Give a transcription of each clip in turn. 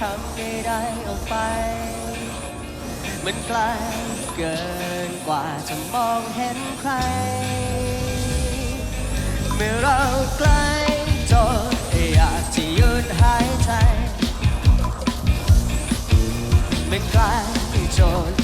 ทำใดๆออกไป มันไกลเกินกว่าจะมองเห็นใคร เมื่อเราใกล้จนอยากจะหยุดหายใจ มันไกลจน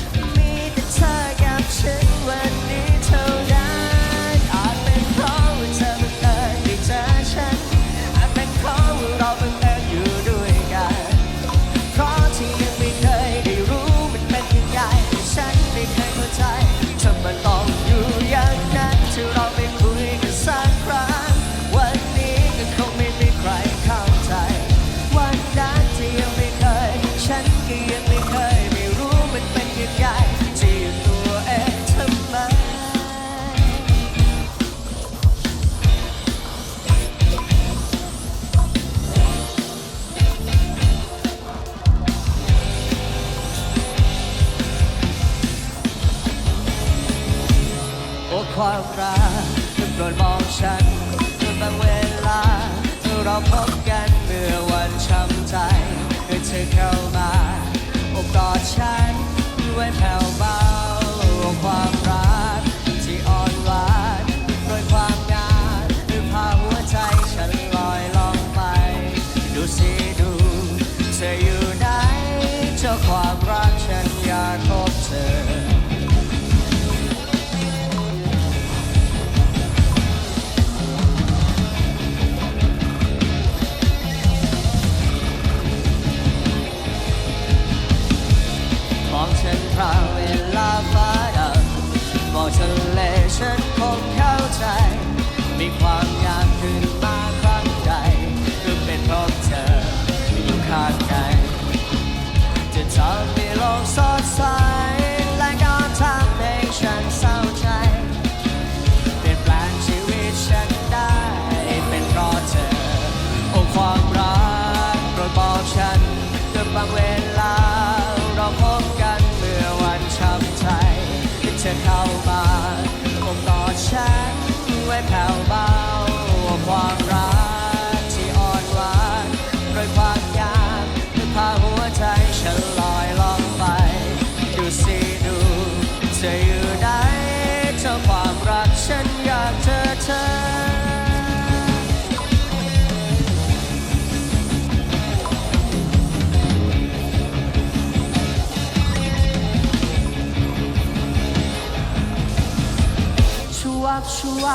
ชัว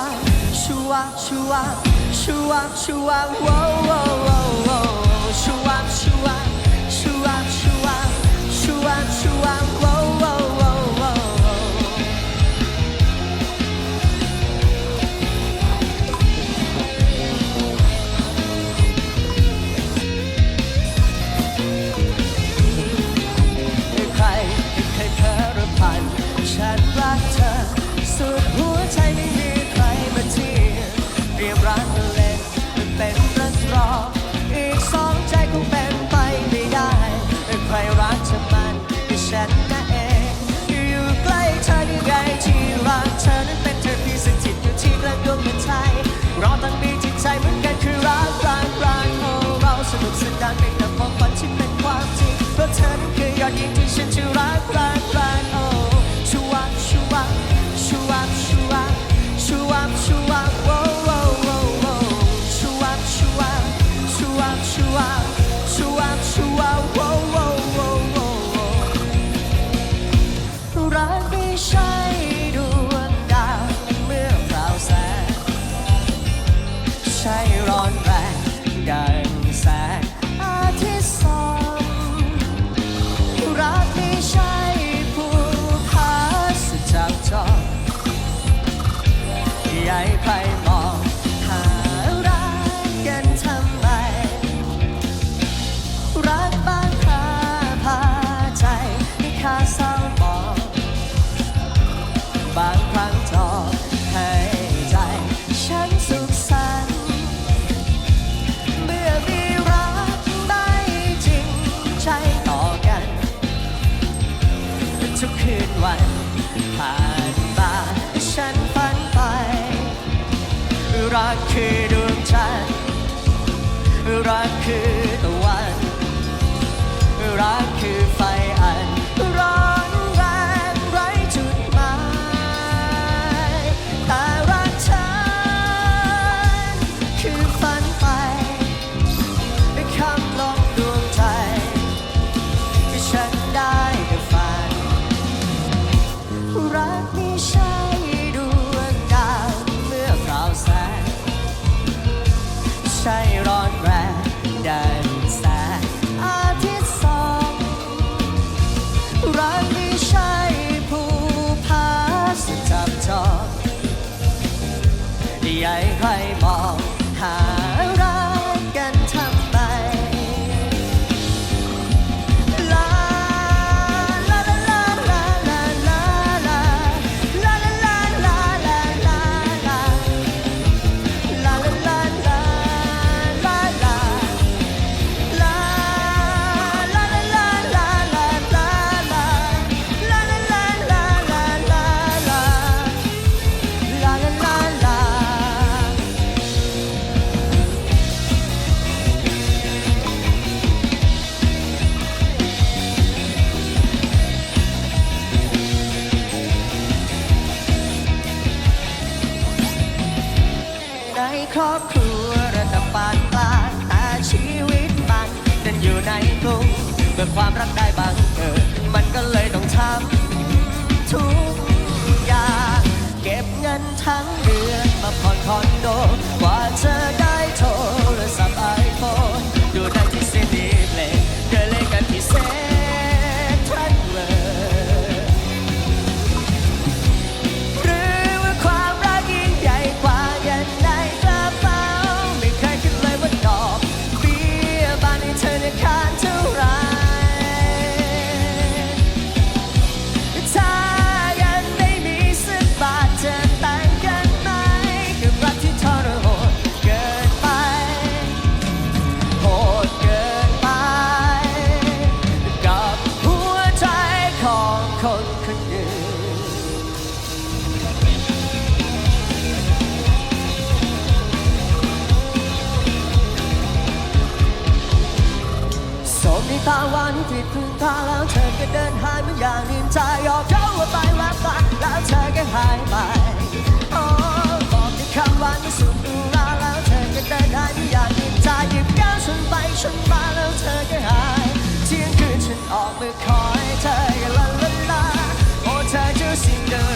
ชัวชัวชัวชัวชัว should I fly, fly? ใหญ่ไพ รักคือดวงจันทร์รักคือตะวันรักคือไฟ ครอบครัวระดับปานกลางแต่ชีวิตมันนั้นอยู่ในกรุงเกิดความรักใด ตาแล้วเธอก็เดินหายเหมือนอย่างนินจายอกเข้าว่าไปแวบตาแล้วเธอก็หายไปโอ้บอกด้วยคำหวานที่สุดดูแลแล้วเธอก็เดินหายเหมือนอย่างนินจาหยิบแก้วฉันไปฉันมาแล้วเธอก็หายเที่ยงคืนฉันออกมือคอยเธออย่าละละลาโอ้เธอจะสิ่งเดิม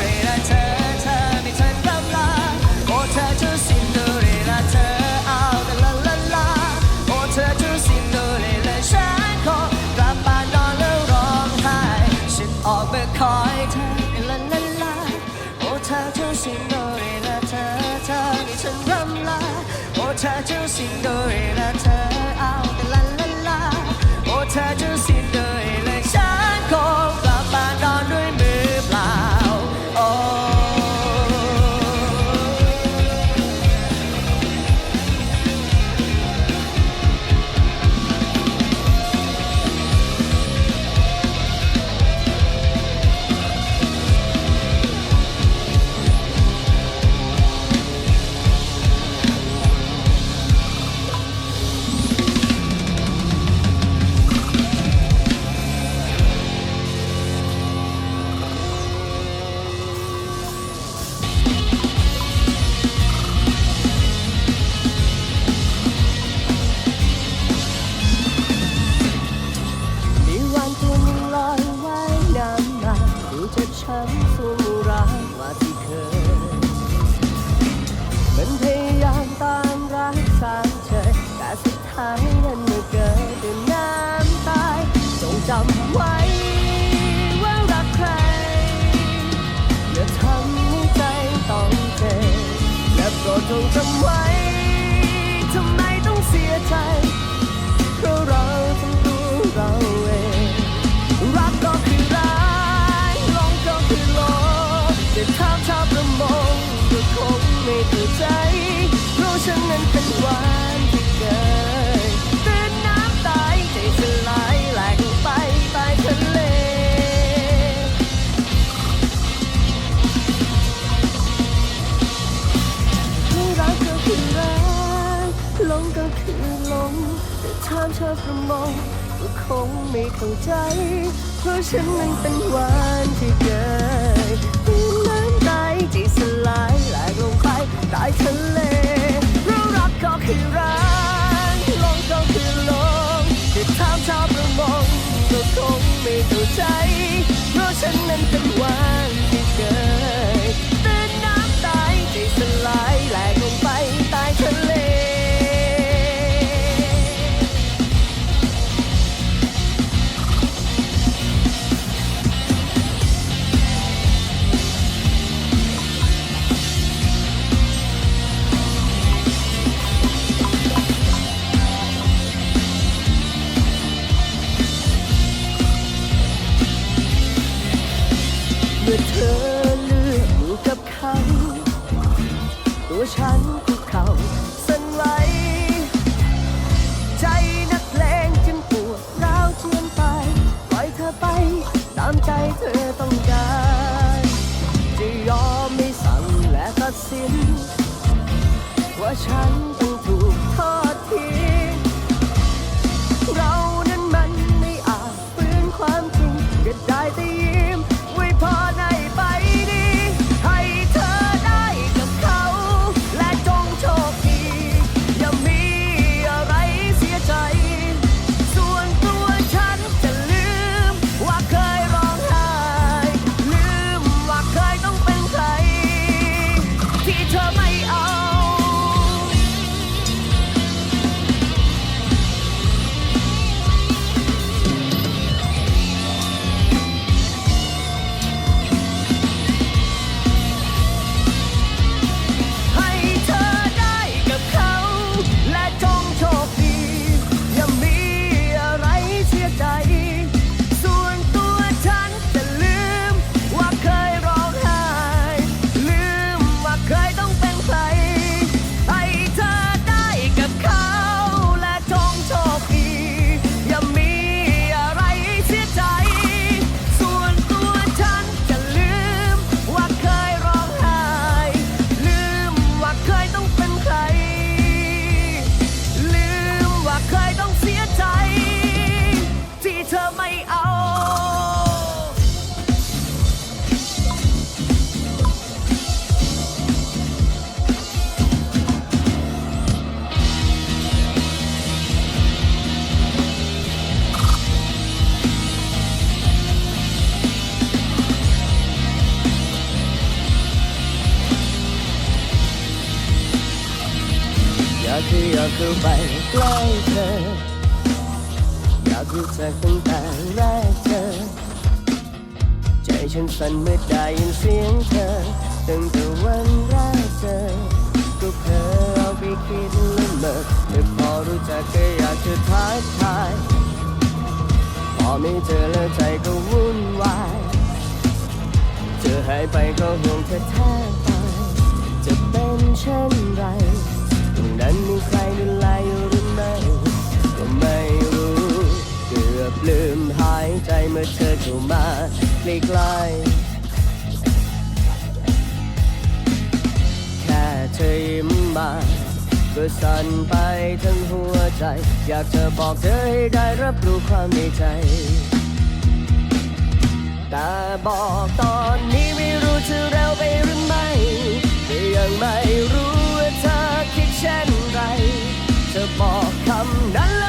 door งก็คือลงแต่ถามเธอประมองก็คงไม่เข้าใจ เพราะฉันนั้นเป็นหวานที่เกิดเป็นน้ำใจที่สลายหลายลงไปใต้ทะเลเรารักก็คือรักลงก็คือลงแต่ถามเธอประมองก็คงไม่เข้าใจ เพราะฉันนั้นเป็นวาน เธอ อยากรู้จักตั้งแต่แรกเจอใจฉันสั่นเมื่อได้ยินเสียงเธอ ตั้งแต่วันแรกเจอ ก็เพ้อเอาไปคิดละเมอแต่พอรู้จักก็อยากจะทักทาย พอไม่เจอแล้วใจก็วุ่นวาย เจอหายไปก็ห่วงเธอแทบตายจะเป็นเช่นไรตรงนั้นมี ใกล้ๆแค่เธอยิ้มมาก็สั่นไปทั้งหัวใจ อยากจะบอกเธอให้ได้รับรู้ความในใจ แต่บอกตอนนี้ไม่รู้จะเร็วไปหรือไม่ยังไม่รู้ว่าเธอคิดเช่นไร เธอบอกคำนั้น